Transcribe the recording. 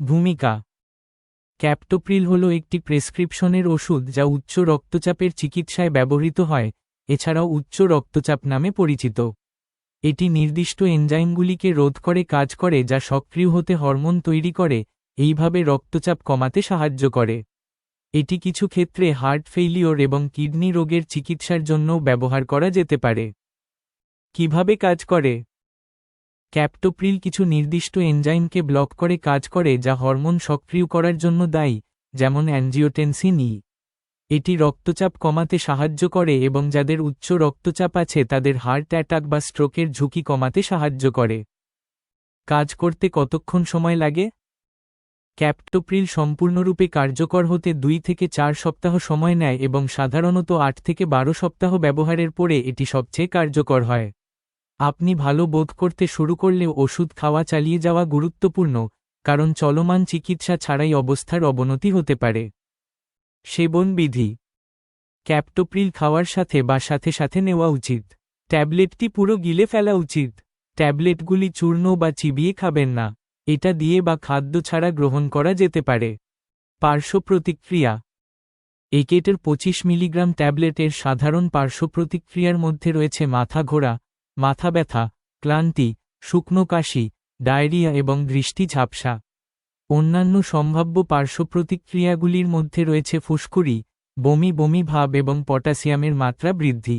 ভূমিকা। ক্যাপ্টোপ্রিল হল একটি প্রেসক্রিপশনের ওষুধ যা উচ্চ রক্তচাপের চিকিৎসায় ব্যবহৃত হয়, এছাড়াও উচ্চ রক্তচাপ নামে পরিচিত। এটি নির্দিষ্ট এনজাইমগুলিকে রোধ করে কাজ করে যা সক্রিয় হতে হরমোন তৈরি করে, এইভাবে রক্তচাপ কমাতে সাহায্য করে। এটি কিছু ক্ষেত্রে হার্ট ফেইলিওর এবং কিডনি রোগের চিকিৎসার জন্যও ব্যবহার করা যেতে পারে। কীভাবে কাজ করে? ক্যাপটোপ্রিল কিছু নির্দিষ্ট এনজাইমকে ব্লক করে কাজ করে যা হরমোন সক্রিয় করার জন্য দায়ী, যেমন অ্যানজিওটেনসিন ই। এটি রক্তচাপ কমাতে সাহায্য করে এবং যাদের উচ্চ রক্তচাপ আছে তাদের হার্ট অ্যাটাক বা স্ট্রোকের ঝুঁকি কমাতে সাহায্য করে। কাজ করতে কতক্ষণ সময় লাগে? ক্যাপটোপ্রিল সম্পূর্ণরূপে কার্যকর হতে দুই থেকে চার সপ্তাহ সময় নেয় এবং সাধারণত আট থেকে বারো সপ্তাহ ব্যবহারের পরে এটি সবচেয়ে কার্যকর হয়। আপনি ভালো বোধ করতে শুরু করলে ওষুধ খাওয়া চালিয়ে যাওয়া গুরুত্বপূর্ণ, কারণ চলমান চিকিৎসা ছাড়াই অবস্থার অবনতি হতে পারে। সেবন বিধি। ক্যাপটোপ্রিল খাওয়ার সাথে বা সাথে সাথে নেওয়া উচিত। ট্যাবলেটটি পুরো গিলে ফেলা উচিত। ট্যাবলেটগুলি চূর্ণ বা চিবিয়ে খাবেন না। এটা দিয়ে বা খাদ্য ছাড়া গ্রহণ করা যেতে পারে। পার্শ্ব প্রতিক্রিয়া। একেটের পঁচিশ মিলিগ্রাম ট্যাবলেটের সাধারণ পার্শ্ব প্রতিক্রিয়ার মধ্যে রয়েছে মাথা ঘোরা মাথা ব্যথা, ক্লান্তি, শুকনো কাশি, ডায়রিয়া এবং দৃষ্টি ঝাপসা। অন্যান্য সম্ভাব্য পার্শ্বপ্রতিক্রিয়াগুলির মধ্যে রয়েছে ফুসকুড়ি, বমি বমি ভাব এবং পটাশিয়ামের মাত্রা বৃদ্ধি।